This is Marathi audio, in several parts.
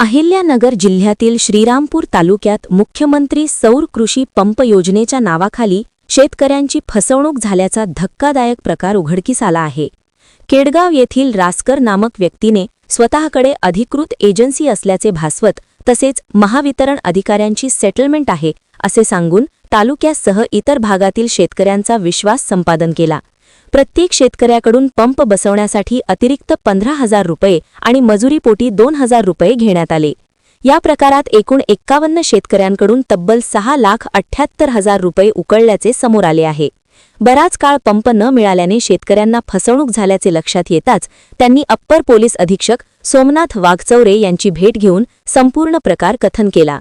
अहिल्यानगर जिल्ह्यातील श्रीरामपूर तालुक्यात मुख्यमंत्री सौर कृषी पंप योजनेच्या नावाखाली शेतकऱ्यांची फसवणूक झाल्याचा धक्कादायक प्रकार उघडकीस आला आहे. केडगाव येथील रासकर नामक व्यक्तीने स्वतःकडे अधिकृत एजन्सी असल्याचे भासवत तसेच महावितरण अधिकाऱ्यांची सेटलमेंट आहे असे सांगून तालुक्यासह इतर भागातील शेतकऱ्यांचा विश्वास संपादन केला. प्रत्येक शेतकऱ्याकडून पंप बसवण्यासाठी अतिरिक्त पंधरा हजार रुपये आणि मजुरीपोटी दोन हजार रुपये घेण्यात आले. या प्रकारात एकूण एक्कावन्न शेतकऱ्यांकडून तब्बल सहा लाख अठ्ठ्याहत्तर हजार रुपये उकळल्याचे समोर आले आहे. बराच काळ पंप न मिळाल्याने शेतकऱ्यांना फसवणूक झाल्याचे लक्षात येताच त्यांनी अप्पर पोलीस अधीक्षक सोमनाथ वाघचौरे यांची भेट घेऊन संपूर्ण प्रकार कथन केला.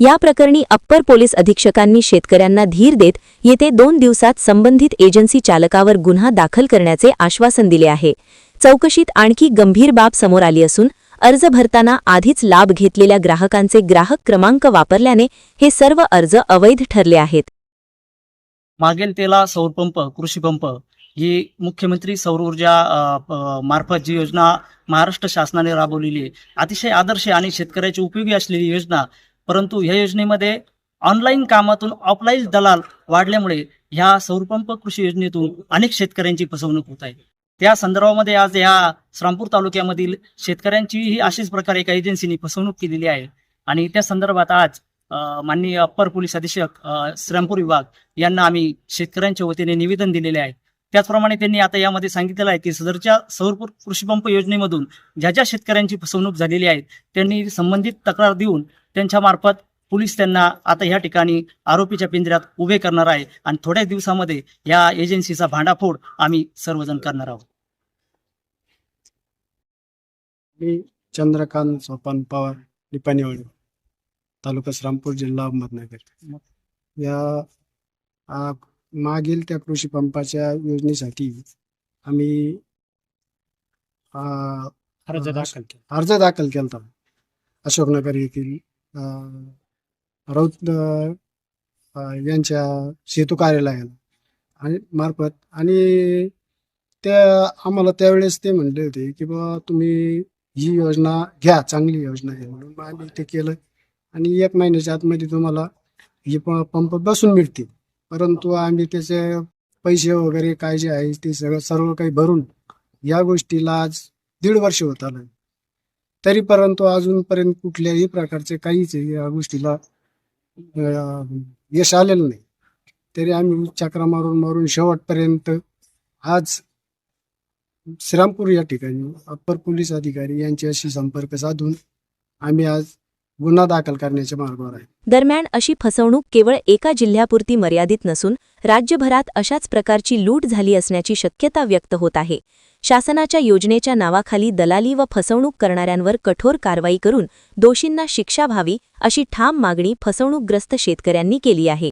या प्रकरणी अप्पर पोलीस अधीक्षकांनी शेतकऱ्यांना धीर देत येते दोन दिवसात संबंधित एजन्सी चालकावर गुन्हा दाखल करण्याचे आश्वासन दिले आहे. चौकशीत आणखी गंभीर बाब समोर आली असून अर्ज भरताना आधीच लाभ घेतलेल्या ग्राहकांचे ग्राहक क्रमांक वापरल्याने हे सर्व अर्ज अवैध ठरले आहेत. मागेल तेला सौरपंप कृषीपंप ही मुख्यमंत्री सौर ऊर्जा मार्फत जी योजना महाराष्ट्र शासनाने राबवलेली आहे. अतिशय आदर्श आणि शेतकऱ्याची उपयोगी असलेली योजना परंतु ह्या योजनेमध्ये ऑनलाईन कामातून ऑफलाईन दलाल वाढल्यामुळे ह्या सौरपंप कृषी योजनेतून अनेक शेतकऱ्यांची फसवणूक होत आहे. त्या संदर्भामध्ये आज ह्या श्रामपूर तालुक्यामधील शेतकऱ्यांचीही अशीच प्रकारे एका एजन्सीने फसवणूक केलेली आहे. आणि त्या संदर्भात आज माननीय अप्पर पोलीस अधीक्षक श्रामपूर विभाग यांना आम्ही शेतकऱ्यांच्या वतीने निवेदन दिलेले आहे. त्याचप्रमाणे त्यांनी आता यामध्ये सांगितलेलं आहे की सदरच्या सौर कृषीपंप योजनेमधून ज्या ज्या शेतकऱ्यांची फसवणूक झालेली आहे त्यांनी संबंधित तक्रार देऊन त्यांच्या मार्फत पोलीस त्यांना आता या ठिकाणी आरोपीच्या पिंजऱ्यात उभे करणार आहे. आणि थोड्याच दिवसामध्ये या एजन्सीचा भांडाफोड आम्ही सर्वजण करणार आहोत. मी चंद्रकांत सोपान पवार लिपाणीवाडी तालुका श्रामपूर जिल्हा अहमदनगर. या मागील त्या कृषी पंपाच्या योजनेसाठी आम्ही अर्ज दाखल अर्ज दाखल केला होता अशोकनगर येथील अ, राऊत अ, यांच्या सेतू कार्यालयाला आणि मार्फत आणि त्या आम्हाला त्यावेळेस ते म्हणले होते की बा तुम्ही ही योजना घ्या चांगली योजना आहे म्हणून मग आम्ही ते केलं. आणि एक महिन्याच्या आतमध्ये तुम्हाला हे प- पंप बसून मिळतील. परंतु आम्ही त्याचे पैसे वगैरे काय जे आहे ते सगळं सर्व काही भरून या गोष्टीला आज दीड वर्ष होत आलं तरी परंतु अजूनपर्यंत कुठल्याही प्रकारचे काहीच या गोष्टीला यश आलेलं नाही. तरी आम्ही चक्रा मारून मारून शेवटपर्यंत आज श्रीरामपूर या ठिकाणी अप्पर पोलीस अधिकारी यांच्याशी संपर्क साधून आम्ही आज गुन्हा दाखल करण्याच्या मार्गावर आहे दरम्यान अशी फसवणूक केवळ एका जिल्ह्यापुरती मर्यादित नसून राज्यभरात अशाच प्रकारची लूट झाली असण्याची शक्यता व्यक्त होत आहे. शासनाच्या योजनेच्या नावाखाली दलाली व फसवणूक करणाऱ्यांवर कठोर कारवाई करून दोषींना शिक्षा व्हावी अशी ठाम मागणी फसवणूकग्रस्त शेतकऱ्यांनी केली आहे.